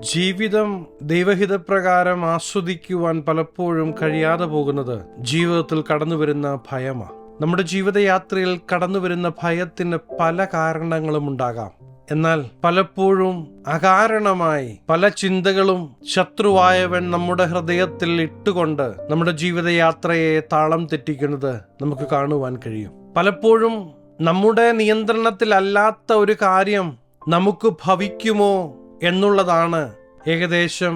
ജീവിതം ദൈവഹിതപ്രകാരം ആസ്വദിക്കുവാൻ പലപ്പോഴും കഴിയാതെ പോകുന്നത് ജീവിതത്തിൽ കടന്നുവരുന്ന ഭയമാണ് നമ്മുടെ ജീവിതയാത്രയിൽ കടന്നുവരുന്ന ഭയത്തിന് പല കാരണങ്ങളും ഉണ്ടാകാം. എന്നാൽ പലപ്പോഴും അകാരണമായി പല ചിന്തകളും ശത്രുവായവൻ നമ്മുടെ ഹൃദയത്തിൽ ഇട്ടുകൊണ്ട് നമ്മുടെ ജീവിതയാത്രയെ താളം തെറ്റിക്കുന്നത് നമുക്ക് കാണുവാൻ കഴിയും. പലപ്പോഴും നമ്മുടെ നിയന്ത്രണത്തിലല്ലാത്ത ഒരു കാര്യം നമുക്ക് ഭവിക്കുമോ എന്നുള്ളതാണ് ഏകദേശം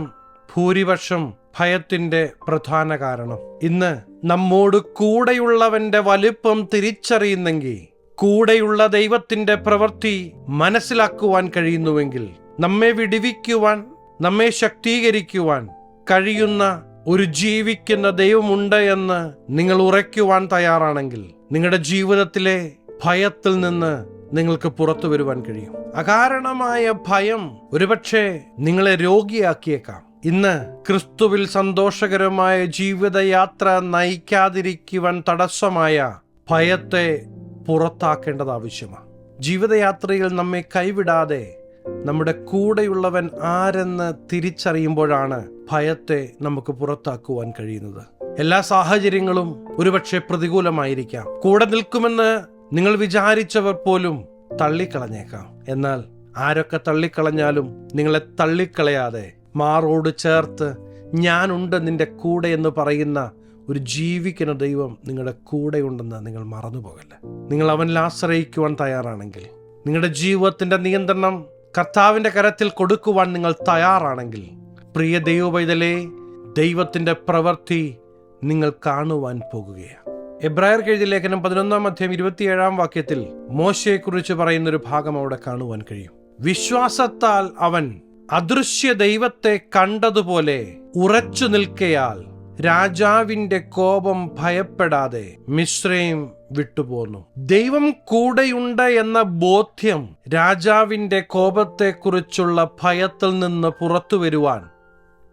ഭൂരിപക്ഷം ഭയത്തിന്റെ പ്രധാന കാരണം. ഇന്ന് നമ്മോട് കൂടെയുള്ളവന്റെ വലിപ്പം തിരിച്ചറിയുന്നെങ്കിൽ കൂടെയുള്ള ദൈവത്തിന്റെ പ്രവൃത്തി മനസ്സിലാക്കുവാൻ കഴിയുന്നുവെങ്കിൽ നമ്മെ വിടിവിക്കുവാൻ നമ്മെ ശക്തീകരിക്കുവാൻ കഴിയുന്ന ഒരു ജീവിക്കുന്ന ദൈവമുണ്ട് എന്ന് നിങ്ങൾ ഉറയ്ക്കുവാൻ തയ്യാറാണെങ്കിൽ നിങ്ങളുടെ ജീവിതത്തിലെ ഭയത്തിൽ നിന്ന് നിങ്ങൾക്ക് പുറത്തു വരുവാൻ കഴിയും. അകാരണമായ ഭയം ഒരുപക്ഷെ നിങ്ങളെ രോഗിയാക്കിയേക്കാം. ഇന്ന് ക്രിസ്തുവിൽ സന്തോഷകരമായ ജീവിതയാത്ര നയിക്കാതിരിക്കുവാൻ തടസ്സമായ ഭയത്തെ പുറത്താക്കേണ്ടത് ആവശ്യമാണ്. ജീവിതയാത്രയിൽ നമ്മെ കൈവിടാതെ നമ്മുടെ കൂടെയുള്ളവൻ ആരെന്ന് തിരിച്ചറിയുമ്പോഴാണ് ഭയത്തെ നമുക്ക് പുറത്താക്കുവാൻ കഴിയുന്നത്. എല്ലാ സാഹചര്യങ്ങളും ഒരുപക്ഷെ പ്രതികൂലമായിരിക്കാം. കൂടെ നിൽക്കുമെന്ന് നിങ്ങൾ വിചാരിച്ചവർ പോലും തള്ളിക്കളഞ്ഞേക്കാം. എന്നാൽ ആരൊക്കെ തള്ളിക്കളഞ്ഞാലും നിങ്ങളെ തള്ളിക്കളയാതെ മാറോട് ചേർത്ത് ഞാനുണ്ട് നിന്റെ കൂടെ എന്ന് പറയുന്ന ഒരു ജീവിക്കുന്ന ദൈവം നിങ്ങളുടെ കൂടെയുണ്ടെന്ന് നിങ്ങൾ മറന്നുപോകല്ല? നിങ്ങൾ അവനിൽ ആശ്രയിക്കുവാൻ തയ്യാറാണെങ്കിൽ നിങ്ങളുടെ ജീവിതത്തിന്റെ നിയന്ത്രണം കർത്താവിന്റെ കരത്തിൽ കൊടുക്കുവാൻ നിങ്ങൾ തയ്യാറാണെങ്കിൽ പ്രിയ ദൈവപൈതലേ ദൈവത്തിന്റെ പ്രവൃത്തി നിങ്ങൾ കാണുവാൻ പോകുകയാണ്. എബ്രായർ കെഴുതി ലേഖനം പതിനൊന്നാം അധ്യായം ഇരുപത്തിയേഴാം വാക്യത്തിൽ മോശയെക്കുറിച്ച് പറയുന്ന ഒരു ഭാഗം അവിടെ കാണുവാൻ കഴിയും. വിശ്വാസത്താൽ അവൻ അദൃശ്യ ദൈവത്തെ കണ്ടതുപോലെ ഉറച്ചു നിൽക്കയാൽ രാജാവിന്റെ കോപം ഭയപ്പെടാതെ മിശ്രയും വിട്ടുപോന്നു. ദൈവം കൂടെയുണ്ട് എന്ന ബോധ്യം രാജാവിന്റെ കോപത്തെക്കുറിച്ചുള്ള ഭയത്തിൽ നിന്ന് പുറത്തു വരുവാൻ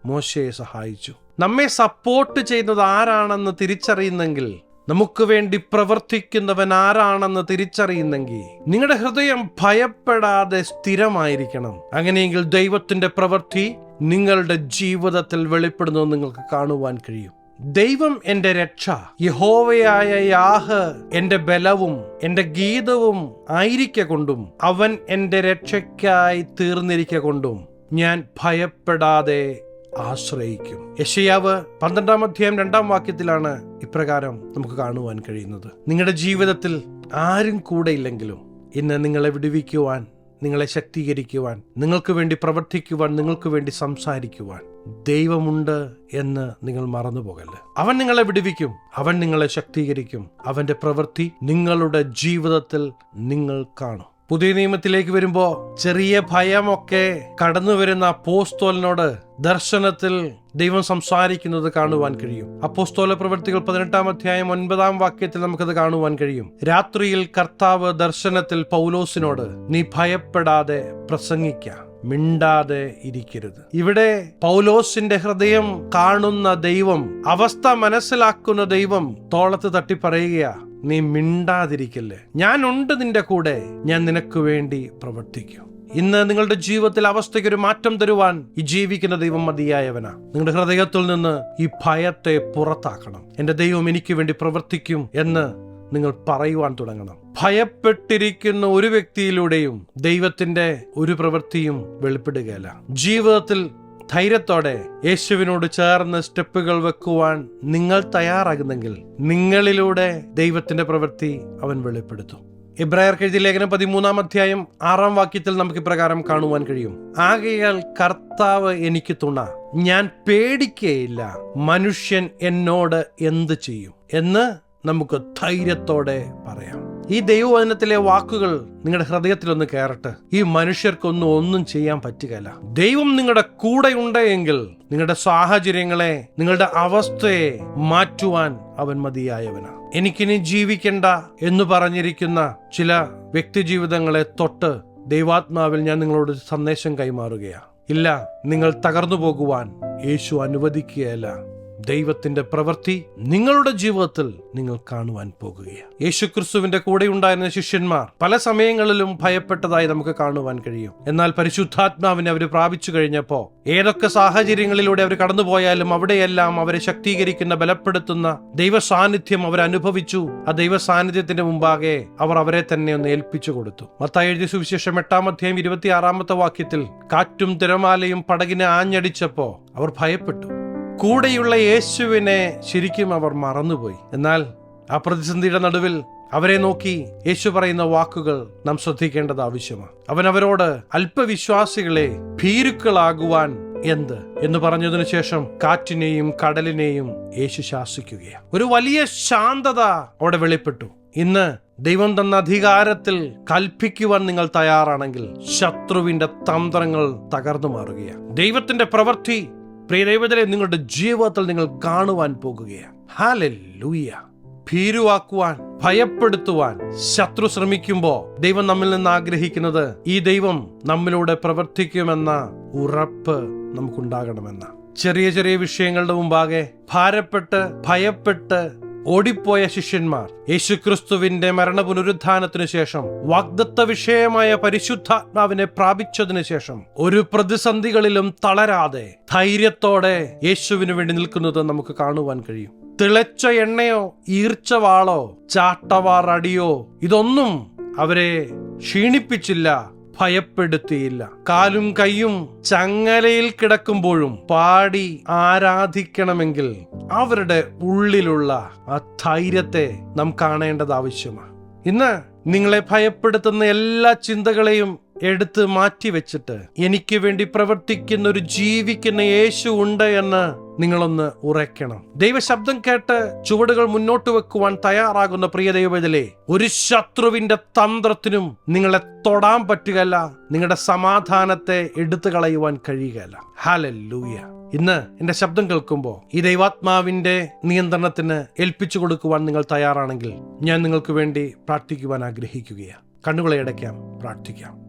മോശയെ സഹായിച്ചു. നമ്മെ സപ്പോർട്ട് ചെയ്യുന്നത് ആരാണെന്ന് തിരിച്ചറിയുന്നെങ്കിൽ നമുക്ക് വേണ്ടി പ്രവർത്തിക്കുന്നവൻ ആരാണെന്ന് തിരിച്ചറിയുന്നെങ്കിൽ നിങ്ങളുടെ ഹൃദയം ഭയപ്പെടാതെ സ്ഥിരമായിരിക്കണം. അങ്ങനെയെങ്കിൽ ദൈവത്തിന്റെ പ്രവൃത്തി നിങ്ങളുടെ ജീവിതത്തിൽ വെളിപ്പെടുന്നത് നിങ്ങൾക്ക് കാണുവാൻ കഴിയും. ദൈവം എന്റെ രക്ഷ യഹോവയായ യാഹ് എന്റെ ബലവും എന്റെ ഗീതവും ആയിരിക്ക കൊണ്ടും അവൻ എന്റെ രക്ഷയ്ക്കായി തീർന്നിരിക്ക കൊണ്ടും ഞാൻ ഭയപ്പെടാതെ ആശ്രയിക്കും. യശയാവ് പന്ത്രണ്ടാം അധ്യായം രണ്ടാം വാക്യത്തിലാണ് ഇപ്രകാരം നമുക്ക് കാണുവാൻ കഴിയുന്നത്. നിങ്ങളുടെ ജീവിതത്തിൽ ആരും കൂടെ ഇല്ലെങ്കിലും ഇന്ന് നിങ്ങളെ വിടുവിക്കുവാൻ നിങ്ങളെ ശക്തീകരിക്കുവാൻ നിങ്ങൾക്ക് വേണ്ടി പ്രവർത്തിക്കുവാൻ നിങ്ങൾക്ക് വേണ്ടി സംസാരിക്കുവാൻ ദൈവമുണ്ട് എന്ന് നിങ്ങൾ മറന്നു പോകല്ല് അവൻ നിങ്ങളെ വിടുവിക്കും അവൻ നിങ്ങളെ ശക്തീകരിക്കും. അവന്റെ പ്രവൃത്തി നിങ്ങളുടെ ജീവിതത്തിൽ നിങ്ങൾ കാണും. പുതിയ നിയമത്തിലേക്ക് വരുമ്പോ ചെറിയ ഭയമൊക്കെ കടന്നു വരുന്ന അപ്പോസ്തോലിനോട് ദർശനത്തിൽ ദൈവം സംസാരിക്കുന്നത് കാണുവാൻ കഴിയും. അപ്പോസ്തോല പ്രവൃത്തികൾ പതിനെട്ടാം അധ്യായം ഒൻപതാം വാക്യത്തിൽ നമുക്കത് കാണുവാൻ കഴിയും. രാത്രിയിൽ കർത്താവ് ദർശനത്തിൽ പൗലോസിനോട് നീ ഭയപ്പെടാതെ പ്രസംഗിക്ക. മിണ്ടാതെ ഇരിക്കരുത്. ഇവിടെ പൗലോസിന്റെ ഹൃദയം കാണുന്ന ദൈവം അവസ്ഥ മനസ്സിലാക്കുന്ന ദൈവം തോളത്ത് തട്ടി പറയുകയാ നീ മിണ്ടാതിരിക്കല്ലേ. ഞാൻ ഉണ്ട് നിന്റെ കൂടെ. ഞാൻ നിനക്ക് വേണ്ടി പ്രവർത്തിക്കും. ഇന്ന് നിങ്ങളുടെ ജീവിതത്തിൽ അവസ്ഥയ്ക്ക് ഒരു മാറ്റം തരുവാൻ ഈ ജീവിക്കുന്ന ദൈവം മതിയായവനാ. നിങ്ങളുടെ ഹൃദയത്തിൽ നിന്ന് ഈ ഭയത്തെ പുറത്താക്കണം. എന്റെ ദൈവം എനിക്ക് വേണ്ടി പ്രവർത്തിക്കും എന്ന് നിങ്ങൾ പറയുവാൻ തുടങ്ങണം. ഭയപ്പെട്ടിരിക്കുന്ന ഒരു വ്യക്തിയിലൂടെയും ദൈവത്തിന്റെ ഒരു പ്രവൃത്തിയും വെളിപ്പെടുകയല്ല. ജീവിതത്തിൽ ധൈര്യത്തോടെ യേശുവിനോട് ചേർന്ന് സ്റ്റെപ്പുകൾ വെക്കുവാൻ നിങ്ങൾ തയ്യാറാകുന്നെങ്കിൽ നിങ്ങളിലൂടെ ദൈവത്തിന്റെ പ്രവൃത്തി അവൻ വെളിപ്പെടുത്തും. ഇബ്രായർ എഴുതിയ ലേഖനം പതിമൂന്നാം അധ്യായം ആറാം വാക്യത്തിൽ നമുക്ക് ഇപ്രകാരം കാണുവാൻ കഴിയും. ആകയാൽ കർത്താവ് എനിക്ക് തുണ ഞാൻ പേടിക്കേയില്ല. മനുഷ്യൻ എന്നോട് എന്ത് ചെയ്യും? എന്ന് നമുക്ക് ധൈര്യത്തോടെ പറയാം. ഈ ദൈവവചനത്തിലെ വാക്കുകൾ നിങ്ങളുടെ ഹൃദയത്തിലൊന്ന് കയറട്ടെ. ഈ മനുഷ്യർക്കൊന്നും ഒന്നും ചെയ്യാൻ പറ്റുകയില്ല. ദൈവം നിങ്ങളുടെ കൂടെ എങ്കിൽ നിങ്ങളുടെ സാഹചര്യങ്ങളെ നിങ്ങളുടെ അവസ്ഥയെ മാറ്റുവാൻ അവൻ മതിയായവനാണ് എനിക്കിനി ജീവിക്കണ്ട എന്ന് പറഞ്ഞിരിക്കുന്ന ചില വ്യക്തിജീവിതങ്ങളെ തൊട്ട് ദൈവാത്മാവിൽ ഞാൻ നിങ്ങളോട് സന്ദേശം കൈമാറുകയാണ് ഇല്ല നിങ്ങൾ തകർന്നു പോകുവാൻ യേശു അനുവദിക്കുകയല്ല. ദൈവത്തിന്റെ പ്രവൃത്തി നിങ്ങളുടെ ജീവിതത്തിൽ നിങ്ങൾ കാണുവാൻ പോകുകയാണ്. യേശുക്രിസ്തുവിന്റെ കൂടെ ഉണ്ടായിരുന്ന ശിഷ്യന്മാർ പല സമയങ്ങളിലും ഭയപ്പെട്ടതായി നമുക്ക് കാണുവാൻ കഴിയും. എന്നാൽ പരിശുദ്ധാത്മാവിനെ അവർ പ്രാപിച്ചു കഴിഞ്ഞപ്പോൾ ഏതൊക്കെ സാഹചര്യങ്ങളിലൂടെ അവർ കടന്നുപോയാലും അവിടെയെല്ലാം അവരെ ശക്തീകരിക്കുന്ന ബലപ്പെടുത്തുന്ന ദൈവ സാന്നിധ്യം അവർ അനുഭവിച്ചു. ആ ദൈവ സാന്നിധ്യത്തിന്റെ മുമ്പാകെ അവർ അവരെ തന്നെ ഒന്ന് ഏൽപ്പിച്ചു കൊടുത്തു. മത്തായി സുവിശേഷം എട്ടാം അധ്യായം ഇരുപത്തിയാറാമത്തെ വാക്യത്തിൽ കാറ്റും തിരമാലയും പടകിനെ ആഞ്ഞടിച്ചപ്പോ അവർ ഭയപ്പെട്ടു. കൂടെയുള്ള യേശുവിനെ ശരിക്കും അവർ മറന്നുപോയി. എന്നാൽ ആ പ്രതിസന്ധിയുടെ നടുവിൽ അവരെ നോക്കി യേശു പറയുന്ന വാക്കുകൾ നാം ശ്രദ്ധിക്കേണ്ടത് ആവശ്യമാണ്. അവൻ അവരോട് അല്പവിശ്വാസികളെ ഭീരുക്കളാകുവാൻ എന്ത്? എന്ന് പറഞ്ഞതിനു ശേഷം കാറ്റിനെയും കടലിനെയും യേശു ശാസിക്കുകയാണ്. ഒരു വലിയ ശാന്തത അവിടെ വെളിപ്പെട്ടു. ഇന്ന് ദൈവം തന്ന അധികാരത്തിൽ കൽപ്പിക്കുവാൻ നിങ്ങൾ തയ്യാറാണെങ്കിൽ ശത്രുവിന്റെ തന്ത്രങ്ങൾ തകർന്നു മാറുകയാണ്. ദൈവത്തിന്റെ പ്രവൃത്തി പ്രിയ ദൈവത്തിലെ നിങ്ങളുടെ ജീവിതത്തിൽ നിങ്ങൾ കാണുവാൻ പോകുകയാണ്. ഹാലൂയ ഭീരുവാക്കുവാൻ ഭയപ്പെടുത്തുവാൻ ശത്രു ശ്രമിക്കുമ്പോൾ ദൈവം നമ്മിൽ നിന്ന് ആഗ്രഹിക്കുന്നത് ഈ ദൈവം നമ്മിലൂടെ പ്രവർത്തിക്കുമെന്ന ഉറപ്പ് നമുക്കുണ്ടാകണമെന്ന ചെറിയ ചെറിയ വിഷയങ്ങളുടെ മുമ്പാകെ ഭാരപ്പെട്ട് ഭയപ്പെട്ട് ഓടിപ്പോയ ശിഷ്യന്മാർ യേശുക്രിസ്തുവിന്റെ മരണ പുനരുദ്ധാനത്തിനു ശേഷം വാഗ്ദത്ത വിഷയമായ പരിശുദ്ധാത്മാവിനെ പ്രാപിച്ചതിനു ശേഷം ഒരു പ്രതിസന്ധികളിലും തളരാതെ ധൈര്യത്തോടെ യേശുവിന് വേണ്ടി നിൽക്കുന്നത് നമുക്ക് കാണുവാൻ കഴിയും. തിളച്ച എണ്ണയോ ഈർച്ച വാളോ ചാട്ടവാറടിയോ ഇതൊന്നും അവരെ ക്ഷീണിപ്പിച്ചില്ല. ഭയപ്പെടുത്തിയില്ല. കാലും കൈയും ചങ്ങലയിൽ കിടക്കുമ്പോഴും പാടി ആരാധിക്കണമെങ്കിൽ അവരുടെ ഉള്ളിലുള്ള ആ ധൈര്യത്തെ നാം കാണേണ്ടത് ആവശ്യമാണ്. ഇന്ന് നിങ്ങളെ ഭയപ്പെടുത്തുന്ന എല്ലാ ചിന്തകളെയും എടുത്ത് മാറ്റി വെച്ചിട്ട് എനിക്ക് വേണ്ടി പ്രവർത്തിക്കുന്ന ഒരു ജീവിക്കുന്ന യേശു ഉണ്ട് എന്ന് നിങ്ങളൊന്ന് ഉറയ്ക്കണം. ദൈവശബ്ദം കേട്ട് ചുവടുകൾ മുന്നോട്ട് വെക്കുവാൻ തയ്യാറാകുന്ന പ്രിയ ദൈവത്തിലെ ഒരു ശത്രുവിന്റെ തന്ത്രത്തിനും നിങ്ങളെ തൊടാൻ പറ്റുകയല്ല. നിങ്ങളുടെ സമാധാനത്തെ എടുത്തു കളയുവാൻ കഴിയുകയല്ല. ഹാലൂയ ഇന്ന് എന്റെ ശബ്ദം കേൾക്കുമ്പോൾ ഈ ദൈവാത്മാവിന്റെ നിയന്ത്രണത്തിന് ഏൽപ്പിച്ചു കൊടുക്കുവാൻ നിങ്ങൾ തയ്യാറാണെങ്കിൽ ഞാൻ നിങ്ങൾക്ക് വേണ്ടി പ്രാർത്ഥിക്കുവാൻ ആഗ്രഹിക്കുകയാണ് കണ്ണുകളെ അടയ്ക്കാം പ്രാർത്ഥിക്കാം.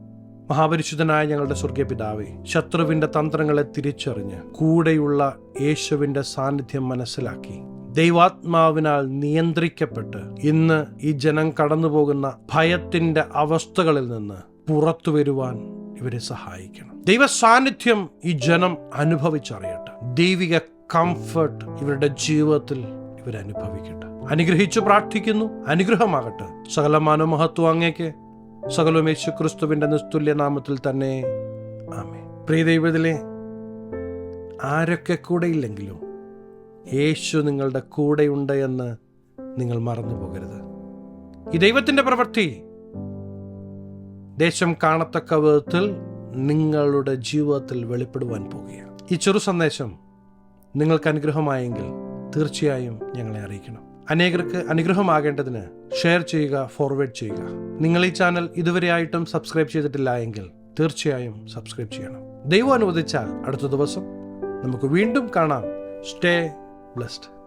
മഹാപരിശുദ്ധനായ ഞങ്ങളുടെ സ്വർഗീയ പിതാവേ ശത്രുവിന്റെ തന്ത്രങ്ങളെ തിരിച്ചറിഞ്ഞ് കൂടെയുള്ള യേശുവിന്റെ സാന്നിധ്യം മനസ്സിലാക്കി. ദൈവാത്മാവിനാൽ നിയന്ത്രിക്കപ്പെട്ട് ഇന്ന് ഈ ജനം കടന്നുപോകുന്ന ഭയത്തിന്റെ അവസ്ഥകളിൽ നിന്ന് പുറത്തു വരുവാൻ ഇവരെ സഹായിക്കണം. ദൈവ സാന്നിധ്യം ഈ ജനം അനുഭവിച്ചറിയട്ടെ. ദൈവിക കംഫർട്ട് ഇവരുടെ ജീവിതത്തിൽ ഇവരനുഭവിക്കട്ടെ. അനുഗ്രഹിച്ചു പ്രാർത്ഥിക്കുന്നു. അനുഗ്രഹമാകട്ടെ. സകല മനോമഹത്വം അങ്ങേക്ക്. സകലവും യേശു ക്രിസ്തുവിന്റെ നിസ്തുല്യ നാമത്തിൽ തന്നെ. ആമേ പ്രിയ ദൈവത്തിലെ ആരൊക്കെ കൂടെ ഇല്ലെങ്കിലും യേശു നിങ്ങളുടെ കൂടെയുണ്ട് എന്ന് നിങ്ങൾ മറന്നു പോകരുത്. ഈ ദൈവത്തിന്റെ പ്രവൃത്തി ദേശം കാണത്തക്ക വിധത്തിൽ നിങ്ങളുടെ ജീവിതത്തിൽ വെളിപ്പെടുവാൻ പോകുകയാണ്. ഈ ചെറു സന്ദേശം നിങ്ങൾക്ക് അനുഗ്രഹമായെങ്കിൽ തീർച്ചയായും ഞങ്ങളെ അറിയിക്കണം. അനേകർക്ക് അനുഗ്രഹമാകേണ്ടതിന് ഷെയർ ചെയ്യുക ഫോർവേഡ് ചെയ്യുക. നിങ്ങൾ ഈ ചാനൽ ഇതുവരെയായിട്ടും സബ്സ്ക്രൈബ് ചെയ്തിട്ടില്ല എങ്കിൽ തീർച്ചയായും സബ്സ്ക്രൈബ് ചെയ്യണം. ദൈവം അനുവദിച്ചാൽ അടുത്ത ദിവസം നമുക്ക് വീണ്ടും കാണാം. Stay blessed.